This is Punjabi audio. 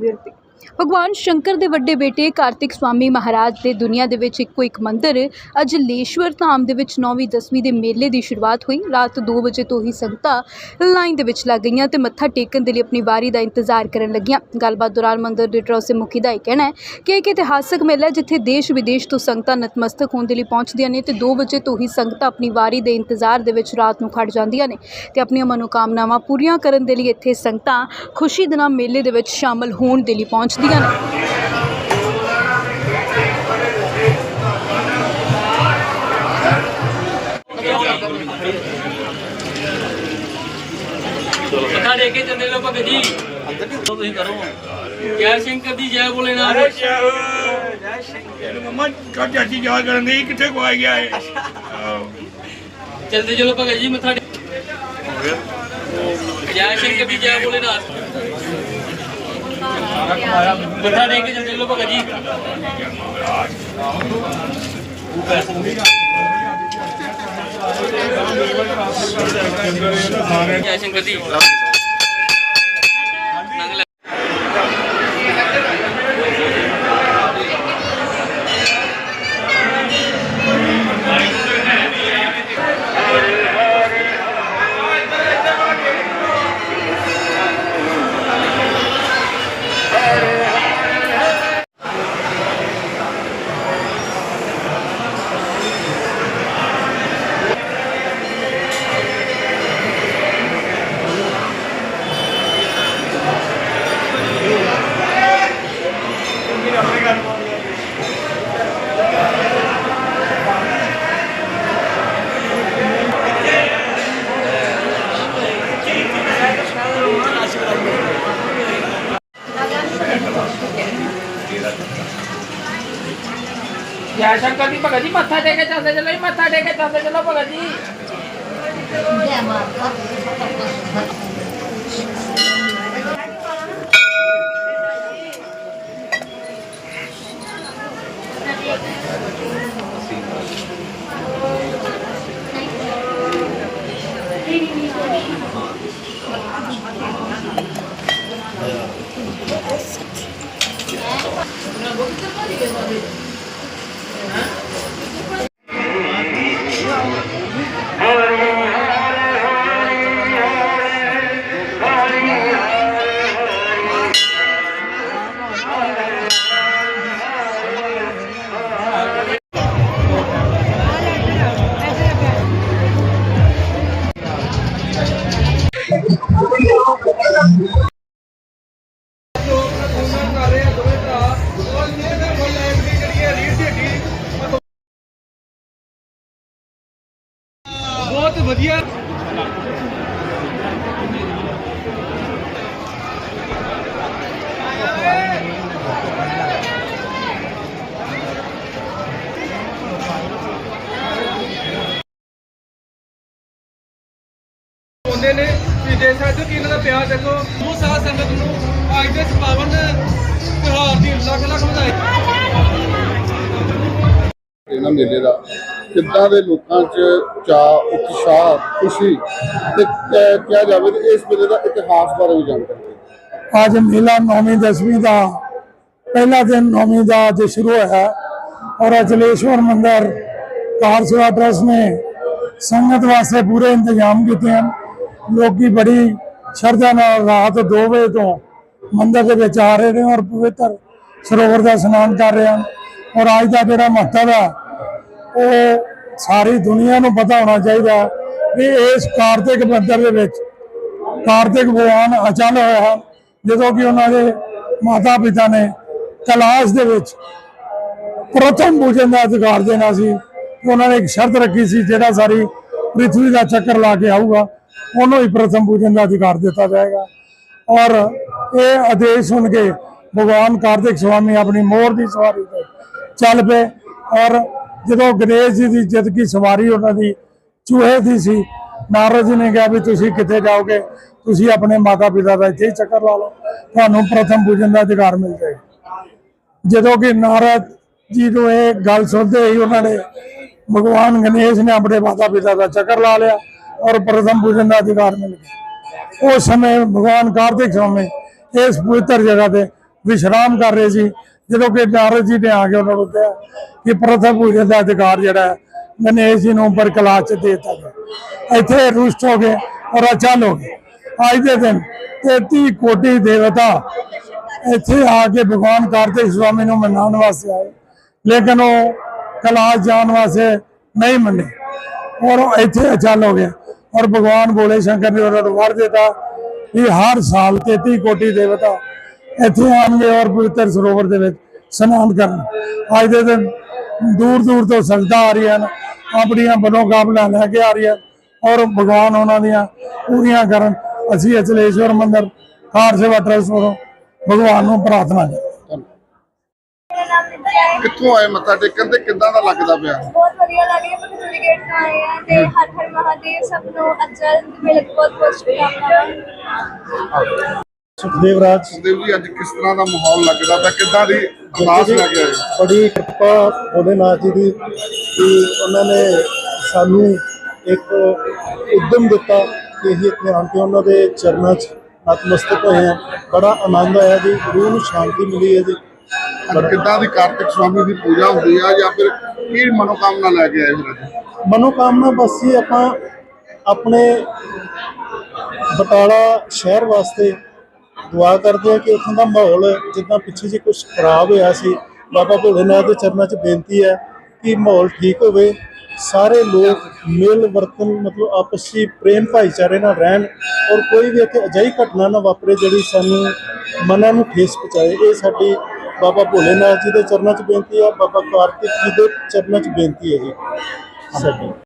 ਵਿਅਕਤੀ ਭਗਵਾਨ ਸ਼ੰਕਰ ਦੇ ਵੱਡੇ ਬੇਟੇ ਕਾਰਤਿਕ ਸਵਾਮੀ ਮਹਾਰਾਜ ਦੇ ਦੁਨੀਆ ਦੇ ਵਿੱਚ ਇੱਕੋ ਇੱਕ ਮੰਦਿਰ, ਅੱਜ ਲੇਸ਼ਵਰ ਧਾਮ ਦੇ ਵਿੱਚ 9ਵੀਂ 10ਵੀਂ ਦੇ ਮੇਲੇ ਦੀ ਸ਼ੁਰੂਆਤ ਹੋਈ। ਰਾਤ 2 ਵਜੇ ਤੋਂ ਹੀ ਸੰਗਤਾਂ ਲਾਈਨ ਦੇ ਵਿੱਚ ਲੱਗ ਗਈਆਂ ਤੇ ਮੱਥਾ ਟੇਕਣ ਦੇ ਲਈ ਆਪਣੀ ਵਾਰੀ ਦਾ ਇੰਤਜ਼ਾਰ ਕਰਨ ਲੱਗੀਆਂ। ਗੱਲਬਾਤ ਦੌਰਾਨ ਮੰਦਿਰ ਦੇ ਟਰੋਸੇ ਮੁਖੀ ਦਾ ਇਹ ਕਹਿਣਾ ਹੈ ਕਿ ਇੱਕ ਇਤਿਹਾਸਕ ਮੇਲਾ ਜਿੱਥੇ ਦੇਸ਼ ਵਿਦੇਸ਼ ਤੋਂ ਸੰਗਤਾਂ ਨਤਮਸਤਕ ਹੋਣ ਦੇ ਲਈ ਪਹੁੰਚਦੀਆਂ ਨੇ ਤੇ 2 ਵਜੇ ਤੋਂ ਹੀ ਸੰਗਤਾਂ ਆਪਣੀ ਵਾਰੀ ਦੇ ਇੰਤਜ਼ਾਰ ਦੇ ਵਿੱਚ ਰਾਤ ਨੂੰ ਖੜ ਜਾਂਦੀਆਂ ਨੇ ਤੇ ਆਪਣੀਆਂ ਮਨੋਕਾਮਨਾਵਾਂ ਪੂਰੀਆਂ ਕਰਨ ਦੇ ਲਈ ਇੱਥੇ ਸੰਗਤਾਂ ਖੁਸ਼ੀ ਦੇ ਨਾਲ ਮੇਲੇ ਦੇ ਵਿੱਚ ਸ਼ਾਮਲ ਹੋਣ ਦੇ ਲਈ ਪਹੁੰਚ ਪਹੁੰਚਦੀਆਂ ਨੇ। ਮੱਥਾ ਟੇਕ ਕੇ ਚੰਦੇ ਲੋ ਭਗਤ ਜੀ। ਤੁਸੀਂ ਕਰੋ। ਜੈ ਸ਼ੰਕਰ ਦੀ ਜੈ ਬੋਲੇ ਨਾ ਮੰਮਾ ਕਾ ਚਾਚੀ ਜਾ ਕਰਨ ਦੀ ਕਿੱਥੇ ਕੋ ਆ ਗਿਆ ਹੈ ਚਲਦੇ ਚਲੋ ਭਗਤ ਜੀ ਮੱਥਾ ਟੇਕ ਜੈ ਸ਼ੰਕਰ ਦੀ ਜੈ ਬੋਲੇ ਨਾ ਮੱਥਾ ਟੇਕ ਕੇ ਚੰਦੇ ਲੋ ਭਗਤ ਜੀ। ਜੈ ਸ਼ੰਕਰ ਦੀ ਜੈ ਸ਼ੰਕਰ ਦੀ ਭਗਤ ਜੀ ਮੱਥਾ ਟੇਕ ਕੇ ਚੱਲਦੇ ਚੱਲੋ ਜੀ ਮੱਥਾ ਟੇਕ ਕੇ ਚੱਲਦੇ ਚੱਲੋ ਭਗਤ ਜੀ ਬਹੁਤ ਵਧੀਆ ਹੁੰਦੇ ਨੇ ਤੁਸੀਂ ਦੇਖ ਸਕਦੇ ਕਿ ਇਹਨਾਂ ਦਾ ਪਿਆਰ ਦੇਖੋ ਬਹੁਤ ਸਾਰਾ ਸੰਗਤ ਨੂੰ ਅੱਜ ਦੇ ਪਾਵਨ ਤਿਉਹਾਰ ਦੀ ਲੱਖ ਲੱਖ ਵਧਾਈ। ਇਹਨਾਂ ਮੇਲੇ ਦਾ। ਕਿੱਦਾਂ ਦੇ ਲੋਕਾਂ 'ਚ ਚਾਅ, ਉਤਸ਼ਾਹ, ਖੁਸ਼ੀ ਤੇ ਕਹਿ- ਕਿਹਾ ਜਾਵੇ ਕਿ ਇਸ ਮੇਲੇ ਦਾ ਇਤਿਹਾਸ ਬਾਰੇ ਵੀ ਜਾਣਕਾਰੀ ਅੱਜ ਮੇਲਾ ਨੌਵੀਂ ਦਸਵੀਂ ਦਾ, ਪਹਿਲਾ ਦਿਨ ਨੌਵੀਂ ਦਾ ਅੱਜ ਸ਼ੁਰੂ ਹੋਇਆ ਔਰ ਅਚਲੇਸ਼ਵਰ ਮੰਦਰ ਕਾਰ ਸੇਵਾ ਟਰਸਟ ਨੇ ਸੰਗਤ ਵਾਸਤੇ ਪੂਰੇ ਇੰਤਜ਼ਾਮ ਕੀਤੇ ਹਨ। ਲੋਕੀ ਬੜੀ ਸ਼ਰਧਾ ਨਾਲ ਰਾਤ 2 ਵਜੇ ਤੋਂ ਮੰਦਰ ਦੇ ਵਿੱਚ ਆ ਰਹੇ ਨੇ ਔਰ ਪਵਿੱਤਰ ਸਰੋਵਰ ਦਾ ਇਸ਼ਨਾਨ ਕਰ ਰਹੇ ਹਨ। ਔਰ ਅੱਜ ਦਾ ਜਿਹੜਾ ਮਹੱਤਵ ਹੈ ਉਹ ਸਾਰੀ ਦੁਨੀਆ ਨੂੰ ਪਤਾ ਹੋਣਾ ਚਾਹੀਦਾ ਵੀ ਇਸ ਕਾਰਤਿਕ ਮੰਦਰ ਦੇ ਵਿੱਚ ਕਾਰਤਿਕ ਭਗਵਾਨ ਅਚਲ ਹੋਇਆ ਹੈ, ਜਦੋਂ ਕਿ ਉਹਨਾਂ ਦੇ ਮਾਤਾ ਪਿਤਾ ਨੇ ਕਲਾਸ਼ ਦੇ ਵਿੱਚ ਪ੍ਰਥਮ ਪੂਜਨ ਦਾ ਅਧਿਕਾਰ ਦੇਣਾ ਸੀ। ਉਹਨਾਂ ਨੇ ਇੱਕ ਸ਼ਰਤ ਰੱਖੀ ਸੀ, ਜਿਹੜਾ ਸਾਰੀ ਪ੍ਰਿਥਵੀ ਦਾ ਚੱਕਰ ਲਾ ਕੇ ਆਊਗਾ, ਉਹਨੂੰ ਹੀ ਪ੍ਰਥਮ ਪੂਜਨ ਦਾ ਅਧਿਕਾਰ ਦਿੱਤਾ ਜਾਏਗਾ। ਔਰ ਇਹ ਆਦੇਸ਼ ਸੁਣ ਕੇ ਭਗਵਾਨ ਕਾਰਤਿਕ ਸਵਾਮੀ ਆਪਣੀ ਮੋਰ ਦੀ ਸਵਾਰੀ ਤੇ ਚੱਲ ਪਏ। ਔਰ ਜਦੋਂ ਗਣੇਸ਼ ਜੀ ਦੀ ਜਿੱਤ ਕੀ ਸਵਾਰੀ ਉਹਨਾਂ ਦੀ, ਚੂਹੇ ਦੀ ਸੀ ਨਾਰਦ ਜੀ ਨੇ ਕਿਹਾ ਵੀ ਤੁਸੀਂ ਕਿੱਥੇ ਜਾਓਗੇ? ਤੁਸੀਂ ਆਪਣੇ ਮਾਤਾ ਪਿਤਾ ਦਾ ਇੱਥੇ ਹੀ ਚੱਕਰ ਲਾ ਲਓ। ਤੁਹਾਨੂੰ ਪ੍ਰਥਮ ਪੂਜਨ ਦਾ ਅਧਿਕਾਰ ਮਿਲ ਜਾਏਗਾ। ਜਦੋਂ ਕਿ ਨਾਰਦ ਜੀ ਨੂੰ ਇਹ ਗੱਲ ਸੁਣਦੇ ਹੀ ਉਹਨਾਂ ਨੇ ਭਗਵਾਨ ਗਣੇਸ਼ ਨੇ ਆਪਣੇ ਮਾਤਾ ਪਿਤਾ ਦਾ ਚੱਕਰ ਲਾ ਲਿਆ ਔਰ ਪ੍ਰਥਮ ਪੂਜਨ ਦਾ ਅਧਿਕਾਰ ਮਿਲ ਗਿਆ। ਉਸ ਸਮੇਂ ਭਗਵਾਨ ਕਾਰਤਿਕ ਸਵਾਮੀ ਇਸ ਪਵਿੱਤਰ ਜਗ੍ਹਾ ਤੇ ਵਿਸ਼ਰਾਮ ਕਰ ਰਹੇ ਸੀ। ਜਦੋਂ ਕਿ ਨਾਰਦ ਜੀ ਨੇ ਆ ਕੇ ਉਹਨਾਂ ਨੂੰ ਕਿਹਾ ਕਿ ਪ੍ਰਥਾ ਪੂਜਨ ਦਾ ਅਧਿਕਾਰ ਜਿਹੜਾ ਹੈ ਗਣੇਸ਼ ਜੀ ਨੂੰ ਉੱਪਰ ਕਲਾਸ ਚ ਦੇ ਦਿੱਤਾ ਗਿਆ। ਇੱਥੇ ਰੁਸ਼ਟ ਹੋ ਗਏ ਔਰ ਅਚਲ ਹੋ ਗਏ। ਅੱਜ ਦੇ ਦਿਨ 33 ਕੋਟੀ ਦੇਵਤਾ ਇੱਥੇ ਆ ਕੇ ਭਗਵਾਨ ਕਾਰਤਿਕ ਸਵਾਮੀ ਨੂੰ ਮਨਾਉਣ ਵਾਸਤੇ ਆਏ। ਲੇਕਿਨ ਉਹ ਕਲਾਸ ਜਾਣ ਵਾਸਤੇ ਨਹੀਂ ਮੰਨੇ। ਔਰ ਉਹ ਇੱਥੇ ਅਚਲ ਹੋ ਗਿਆ ਔਰ ਭਗਵਾਨ ਭੋਲੇ ਸ਼ੰਕਰ ਨੇ ਉਹਨਾਂ ਨੂੰ ਵਰ ਦਿੱਤਾ ਕਿ ਹਰ ਸਾਲ 33 ਕੋਟੀ ਦੇਵਤਾ ਇੱਥੇ ਆਉਣਗੇ ਔਰ ਪਵਿੱਤਰ ਸਰੋਵਰ ਦੇ ਵਿੱਚ ਇਸ਼ਨਾਨ ਕਰਨ। ਅੱਜ ਦੇ ਦਿਨ ਦੂਰ ਦੂਰ ਤੋਂ ਸੰਗਤਾਂ ਆ ਰਹੀਆਂ ਨੇ ਆਪਣੀਆਂ ਮਨੋਕਾਮਨਾ ਲੈ ਕੇ ਆ ਰਹੀਆਂ ਔਰ ਭਗਵਾਨ ਉਹਨਾਂ ਦੀਆਂ ਪੂਰੀਆਂ ਕਰਨ। ਅਸੀਂ ਅਚਲੇਸ਼ਵਰ ਮੰਦਿਰ ਕਾਰ ਸੇਵਾ ਟਰਸਟ ਵੱਲੋਂ ਭਗਵਾਨ ਨੂੰ ਪ੍ਰਾਰਥਨਾ ਕਰਦੇ ਕਿੱਥੋਂ ਆਏ ਮੱਥਾ ਟੇਕਣ ਤੇ ਕਿੱਦਾਂ ਦਾ ਲੱਗਦਾ ਪਿਆ? ਬਹੁਤ ਵਧੀਆ ਲੱਗ ਰਿਹਾ ਮੈਨੂੰ ਡੈਲੀਗੇਟ ਤੋਂ ਆਏ ਆ ਤੇ ਹਰ ਹਰ ਮਹਾਦੇਵ ਸਭ ਨੂੰ ਅਚਲ ਮੇਲੇ ਬਹੁਤ ਬਹੁਤ ਸ਼ੁਭਕਾਮਨਾਵਾਂ। ਸੁਖਦੇਵ ਰਾਜ। ਸੁਖਦੇਵ ਜੀ ਅੱਜ ਕਿਸ ਤਰ੍ਹਾਂ ਦਾ ਮਾਹੌਲ ਲੱਗਦਾ ਪਿਆ? ਕਿੱਦਾਂ ਦੀ ਅਰਦਾਸ ਲੈ ਕੇ ਆਏ? ਬੜੀ ਕਿਰਪਾ ਭੋਲੇਨਾਥ ਜੀ ਦੀ ਕਿ ਉਹਨਾਂ ਨੇ ਸਾਨੂੰ ਇੱਕ ਉਦਮ ਦਿੱਤਾ ਕਿ ਅਸੀਂ ਇੱਥੇ ਆਣ ਕੇ ਉਹਨਾਂ ਦੇ ਚਰਨਾਂ 'ਚ ਨਤਮਸਤਕ ਹੋਏ ਹਾਂ। ਬੜਾ ਆਨੰਦ ਆਇਆ ਜੀ ਰੂਹ ਨੂੰ ਸ਼ਾਂਤੀ ਮਿਲੀ ਹੈ ਜੀ। ਅੱਜ ਕਿੱਦਾਂ ਦੀ ਕਾਰਤਿਕ ਸਵਾਮੀ ਦੀ ਪੂਜਾ ਹੁੰਦੀ ਆ ਜਾਂ ਫਿਰ ਕੀ ਮਨੋਕਾਮਨਾ ਲੈ ਕੇ ਆਏ ਫਿਰ ਅੱਜ? ਮਨੋਕਾਮਨਾ ਬਸ ਹੀ ਆਪਾਂ ਆਪਣੇ ਬਟਾਲਾ ਸ਼ਹਿਰ ਵਾਸਤੇ ਦੁਆ ਕਰਦੇ ਹਾਂ ਕਿ ਉੱਥੋਂ ਦਾ ਮਾਹੌਲ ਜਿੱਦਾਂ ਪਿੱਛੇ ਜੀ ਕੁਝ ਖਰਾਬ ਹੋਇਆ ਸੀ, ਬਾਬਾ ਭੋਲੇਨਾਥ ਦੇ ਚਰਨਾਂ 'ਚ ਬੇਨਤੀ ਹੈ ਕਿ ਮਾਹੌਲ ਠੀਕ ਹੋਵੇ। ਸਾਰੇ ਲੋਕ ਮਿਲ ਵਰਤਨ, ਮਤਲਬ ਆਪਸੀ ਪ੍ਰੇਮ ਭਾਈਚਾਰੇ ਨਾਲ ਰਹਿਣ ਔਰ ਕੋਈ ਵੀ ਇੱਥੇ ਅਜਿਹੀ ਘਟਨਾ ਨਾ ਵਾਪਰੇ ਜਿਹੜੀ ਸਾਨੂੰ ਮਨਾਂ ਨੂੰ ਠੇਸ ਪਹੁੰਚਾਏ। ਇਹ ਸਾਡੀ ਬਾਬਾ ਭੋਲੇਨਾਥ ਜੀ ਦੇ ਚਰਨਾਂ 'ਚ ਬੇਨਤੀ ਹੈ, ਬਾਬਾ ਕਾਰਤਿਕ ਜੀ ਦੇ ਚਰਨਾਂ 'ਚ ਬੇਨਤੀ ਹੈ ਜੀ। ਸਾਡੀ